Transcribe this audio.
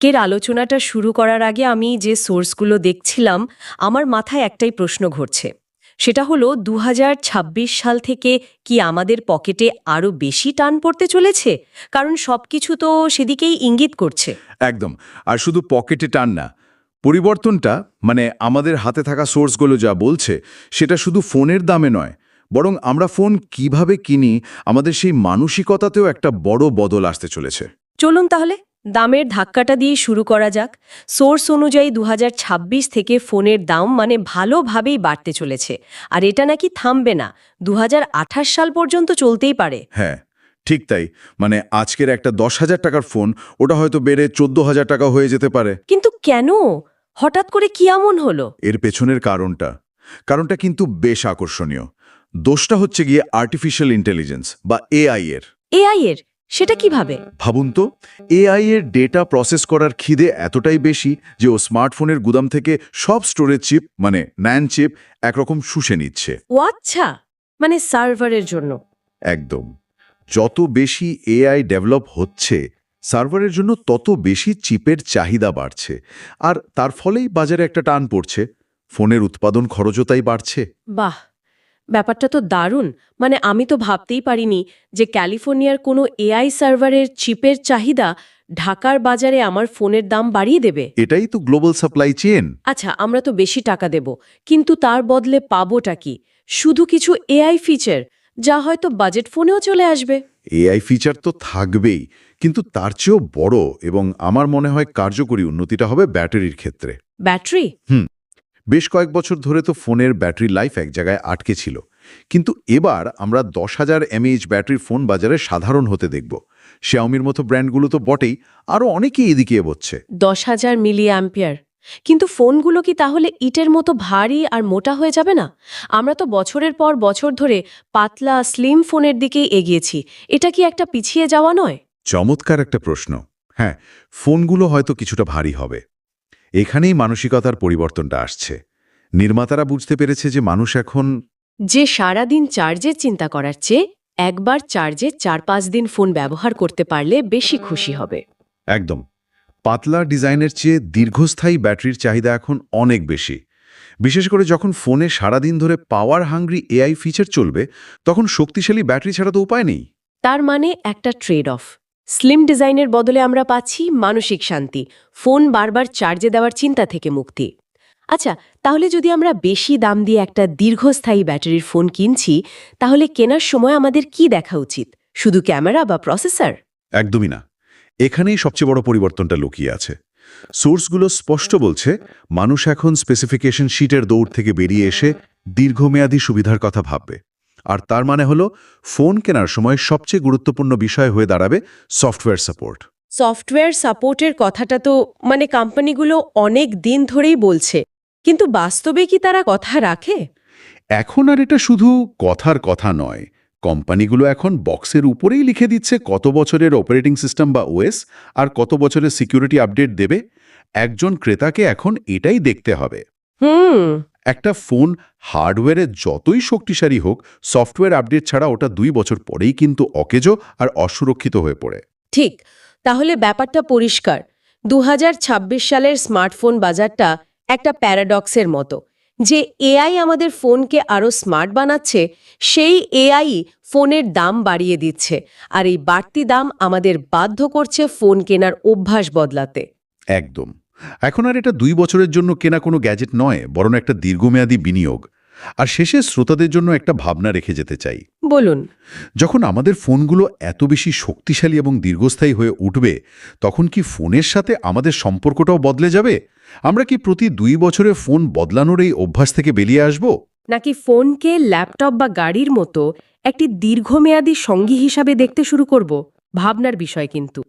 আজকের আলোচনাটা শুরু করার আগে আমি যে সোর্সগুলো দেখছিলাম আমার মাথায় একটাই প্রশ্ন ঘটছে সেটা হলো দু হাজার ছাব্বিশ সাল থেকে কি আমাদের পকেটে আরও বেশি টান পড়তে চলেছে? কারণ সবকিছু তো সেদিকেই ইঙ্গিত করছে। একদম। আর শুধু পকেটে টান না পরিবর্তনটা মানে আমাদের হাতে থাকা সোর্সগুলো যা বলছে সেটা শুধু ফোনের দামে নয় বরং আমরা ফোন কীভাবে কিনি আমাদের সেই মানসিকতাতেও একটা বড় বদল আসতে চলেছে। চলুন তাহলে। দামের ধাক্কাটা দিয়ে শুরু করা যাক। সোর্স অনুযায়ী দু হাজার ছাব্বিশ থেকে ফোনের দাম মানে ভালোভাবেই বাড়তে চলেছে। আর এটা নাকি থামবে না দুহাজার আঠাশ সাল পর্যন্ত চলতেই পারে। হ্যাঁ ঠিক তাই। মানে আজকের একটা দশ হাজার টাকার ফোন ওটা হয়তো বেড়ে চোদ্দ হাজার টাকা হয়ে যেতে পারে। কিন্তু কেন? হঠাৎ করে কি এমন হলো? এর পেছনের কারণটা। কারণটা কিন্তু বেশ আকর্ষণীয়। দোষটা হচ্ছে গিয়ে আর্টিফিশিয়াল ইন্টেলিজেন্স বা এআই এর। এআই এর? সেটা কীভাবে? ভাবুন তো এআই এর ডেটা প্রসেস করার খিদে এতটাই বেশি যে ও স্মার্টফোনের গুদাম থেকে সব স্টোরেজ চিপ মানে ন্যান চিপ একরকম শুষে নিচ্ছে। ও আচ্ছা মানে সার্ভারের জন্য। একদম। যত বেশি এআই ডেভেলপ হচ্ছে সার্ভারের জন্য তত বেশি চিপের চাহিদা বাড়ছে। আর তার ফলেই বাজারে একটা টান পড়ছে। ফোনের উৎপাদন খরচও তাই বাড়ছে। বাহ! ব্যাপারটা তো দারুণ। মানে আমি তো ভাবতেই পারিনি যে ক্যালিফোর্নিয়ার কোনো এআই সার্ভারের চিপের চাহিদা ঢাকার বাজারে আমার ফোনের দাম বাড়িয়ে দেবে। এটাই তো গ্লোবাল সাপ্লাই চেন আচ্ছা আমরা তো বেশি টাকা দেব কিন্তু তার বদলে পাবোটা কি? শুধু কিছু এআই ফিচার যা হয়তো বাজেট ফোনেও চলে আসবে। এআই ফিচার তো থাকবেই কিন্তু তার চেয়েও বড় এবং আমার মনে হয় কার্যকরী উন্নতিটা হবে ব্যাটারির ক্ষেত্রে। ব্যাটারি? বেশ কয়েক বছর ধরে তো ফোনের ব্যাটারি লাইফ এক জায়গায় আটকে ছিল। কিন্তু এবার আমরা দশ হাজার এমএইচ ব্যাটারির ফোন বাজারে সাধারণ হতে দেখব। শ্যাওমির মতো ব্র্যান্ডগুলো তো বটেই আরও অনেকেই এদিকে এগোচ্ছে। দশ হাজার মিলি অ্যাম্পিয়ার কিন্তু ফোনগুলো কি তাহলে ইটের মতো ভারী আর মোটা হয়ে যাবে না? আমরা তো বছরের পর বছর ধরে পাতলা স্লিম ফোনের দিকেই এগিয়েছি। এটা কি একটা পিছিয়ে যাওয়া নয়? চমৎকার একটা প্রশ্ন। হ্যাঁ ফোনগুলো হয়তো কিছুটা ভারী হবে। এখানেই মানসিকতার পরিবর্তনটা আসছে। নির্মাতারা বুঝতে পেরেছে যে মানুষ এখন যে সারাদিন চার্জে চিন্তা করার চেয়ে একবার চার্জে চার পাঁচ দিন ফোন ব্যবহার করতে পারলে বেশি খুশি হবে। একদম। পাতলা ডিজাইনের চেয়ে দীর্ঘস্থায়ী ব্যাটারির চাহিদা এখন অনেক বেশি। বিশেষ করে যখন ফোনে সারাদিন ধরে পাওয়ার হাংরি এআই ফিচার চলবে তখন শক্তিশালী ব্যাটারি ছাড়া তো উপায় নেই। তার মানে একটা ট্রেড অফ স্লিম ডিজাইনের বদলে আমরা পাচ্ছি মানসিক শান্তি, ফোন বারবার চার্জে দেওয়ার চিন্তা থেকে মুক্তি। আচ্ছা তাহলে যদি আমরা বেশি দাম দিয়ে একটা দীর্ঘস্থায়ী ব্যাটারির ফোন কিনছি, তাহলে কেনার সময় আমাদের কি দেখা উচিত? শুধু ক্যামেরা বা প্রসেসর? একদমই না। এখানেই সবচেয়ে বড় পরিবর্তনটা লুকিয়ে আছে। সোর্সগুলো স্পষ্ট বলছে, মানুষ এখন স্পেসিফিকেশন শিটের দৌড় থেকে বেরিয়ে এসে দীর্ঘমেয়াদী সুবিধার কথা ভাববে। আর তার মানে হলো ফোন কেনার সময় সবচেয়ে গুরুত্বপূর্ণ বিষয় হয়ে দাঁড়াবে সফটওয়্যার সাপোর্ট। সফটওয়্যার সাপোর্টের কথাটা তো মানে কোম্পানিগুলো অনেক দিন ধরেই বলছে। কিন্তু বাস্তবে কি তারা কথা রাখে? এখন আর এটা শুধু কথার কথা নয়। কোম্পানিগুলো এখন বক্সের উপরেই লিখে দিচ্ছে কত বছরের অপারেটিং সিস্টেম বা ওএস আর কত বছরের সিকিউরিটি আপডেট দেবে। একজন ক্রেতাকে এখন এটাই দেখতে হবে। হুম। একটা ফোন হার্ডওয়্যারে যতই শক্তিশালী হোক সফটওয়্যার আপডেট ছাড়া ওটা দুই বছর পরেই কিন্তু অকেজো আর অসুরক্ষিত হয়ে পড়ে। ঠিক তাহলে ব্যাপারটা পরিষ্কার। দুহাজার ছাব্বিশ সালের স্মার্টফোন বাজারটা একটা প্যারাডক্সের মতো। যে এআই আমাদের ফোনকে আরও স্মার্ট বানাচ্ছে সেই এআই ফোনের দাম বাড়িয়ে দিচ্ছে। আর এই বাড়তি দাম আমাদের বাধ্য করছে ফোন কেনার অভ্যাস বদলাতে। একদম। এখন আর এটা দুই বছরের জন্য কেনা কোনো গ্যাজেট নয় বরং একটা দীর্ঘমেয়াদী বিনিয়োগ। আর শেষে শ্রোতাদের জন্য একটা ভাবনা রেখে যেতে চাই। বলুন। যখন আমাদের ফোনগুলো এত বেশি শক্তিশালী এবং দীর্ঘস্থায়ী হয়ে উঠবে তখন কি ফোনের সাথে আমাদের সম্পর্কটাও বদলে যাবে? আমরা কি প্রতি দুই বছরে ফোন বদলানোর এই অভ্যাস থেকে বেরিয়ে আসব? নাকি ফোনকে ল্যাপটপ বা গাড়ির মতো একটি দীর্ঘমেয়াদী সঙ্গী হিসাবে দেখতে শুরু করব? ভাবনার বিষয় কিন্তু।